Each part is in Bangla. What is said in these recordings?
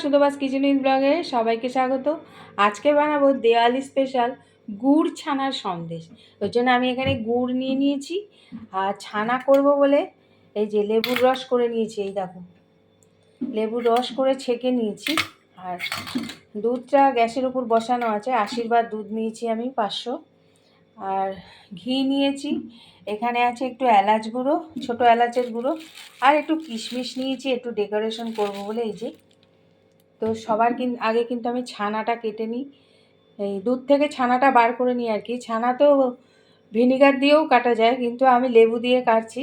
সুদবাস কিচেন ইন ব্লগে সবাইকে স্বাগত। আজকে বানাবো দেওয়ালি স্পেশাল গুড় ছানার সন্দেশ। ওর জন্য আমি এখানে গুড় নিয়ে নিয়েছি। আর ছানা করব বলে এই যে লেবুর রস করে নিয়েছি, এই দেখো। লেবুর রস করে ছেঁকে নিয়েছি। আর দুধটা গ্যাসের উপর বসানো আছে। আশীর্বাদ দুধ নিয়েছি আমি, পাঁচশো। আর ঘি নিয়েছি। এখানে আছে একটু এলাচ গুঁড়ো, ছোটো এলাচের গুঁড়ো। আর একটু কিশমিশ নিয়েছি, একটু ডেকোরেশন করব বলে এই যে। তো সবার কিন, আগে কিন্তু আমি ছানাটা কেটে নিই। এই দুধ থেকে ছানাটা বার করে নিই আর কি। ছানা তো ভিনিগার দিয়েও কাটা যায়, কিন্তু আমি লেবু দিয়ে কাটছি।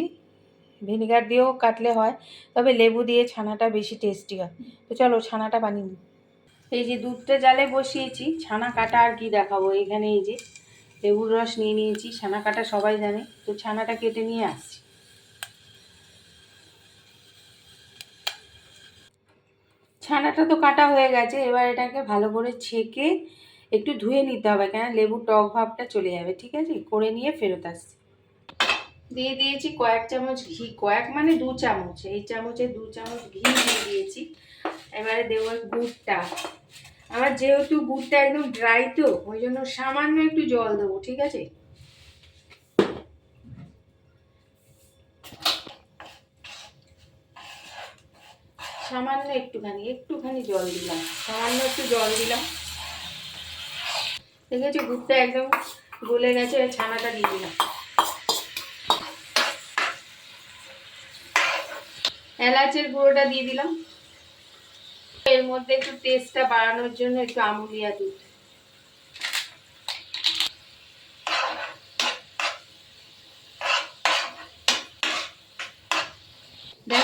ভিনিগার দিয়েও কাটলে হয়, তবে লেবু দিয়ে ছানাটা বেশি টেস্টি হয়। তো চলো ছানাটা বানিয়ে নিই। এই যে দুধটা জালে বসিয়েছি, ছানা কাটা আর কি দেখাবো এখানে এই যে। লেবুর রস নিয়ে নিয়েছি, ছানা কাটা সবাই জানে। তো ছানাটা কেটে নিয়ে আসছি। ছানাটা তো কাটা হয়ে গেছে, এবার এটাকে ভালো করে ছেঁকে একটু ধুয়ে নিতে হবে, কেন লেবুর টক ভাবটা চলে যাবে, ঠিক আছে? করে নিয়ে ফেরত আসছি। দিয়ে দিয়েছি কয়েক চামচ ঘি, কয়েক মানে দু চামচ, এই চামচে দু চামচ ঘি দিয়ে দিয়েছি। এবারে দেবো গুড়টা। আমার যেহেতু গুড়টা একদম ড্রাই তো, ওই জন্য সামান্য একটু জল দেবো, ঠিক আছে? সামান্য একটুখানি একটুখানি জল দিলাম। সামান্য একটু জল দিলাম। দেখেছি গুড়টা একদম গলে গেছে ছানাটা দিয়ে দিলাম। এলাচের গুঁড়োটা দিয়ে দিলাম। এর মধ্যে একটু টেস্টটা বাড়ানোর জন্য একটু আমুলিয়া দুধ।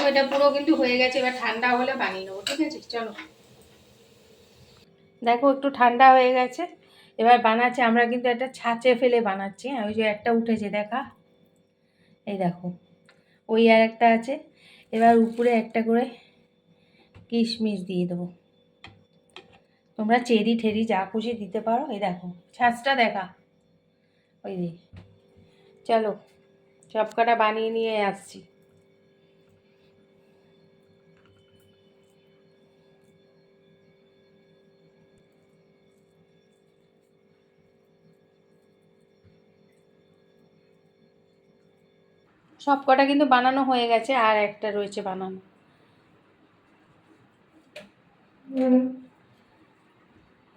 দেখো এটা পুরো কিন্তু হয়ে গেছে, এবার ঠান্ডা হলে বানিয়ে নেব, ঠিক আছে? চলো। দেখো, একটু ঠান্ডা হয়ে গেছে। এবার বানাচ্ছি, আমরা কিন্তু একটা ছাঁচে ফেলে বানাচ্ছি। হ্যাঁ ওই যে একটা উঠেছে, দেখা? এই দেখো, ওই আর একটা আছে। এবার উপরে একটা করে কিশমিশ দিয়ে দেবো। তোমরা চেরি ঠেরি যা খুশি দিতে পারো। এই দেখো, ছাঁচটা দেখা। ওই যে, চলো সব কটা বানিয়ে নিয়ে আসছি। সব কটা কিন্তু বানানো হয়ে গেছে আর একটা রয়েছে বানানো।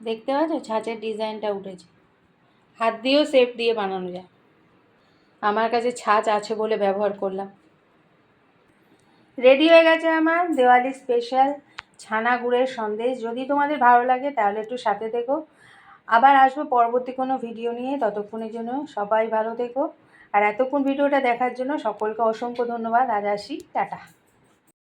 দেখতে পাচ্ছ? ছাঁচের ডিজাইনটা উঠেছে। হাত দিয়েও শেপ দিয়ে বানানো যায়। আমার কাছে ছাঁচ আছে বলে ব্যবহার করলাম। রেডি হয়ে গেছে আমার দেওয়ালি স্পেশাল ছানা গুড়ের সন্দেশ। যদি তোমাদের ভালো লাগে তাহলে একটু সাথে থেকো। আবার আসব পরবর্তী কোনো ভিডিও নিয়ে। ততক্ষণের জন্য সবাই ভালো থেকো। আর এতক্ষণ ভিডিওটা দেখার জন্য সকলকে অসংখ্য ধন্যবাদ। আজ আসি। টাটা।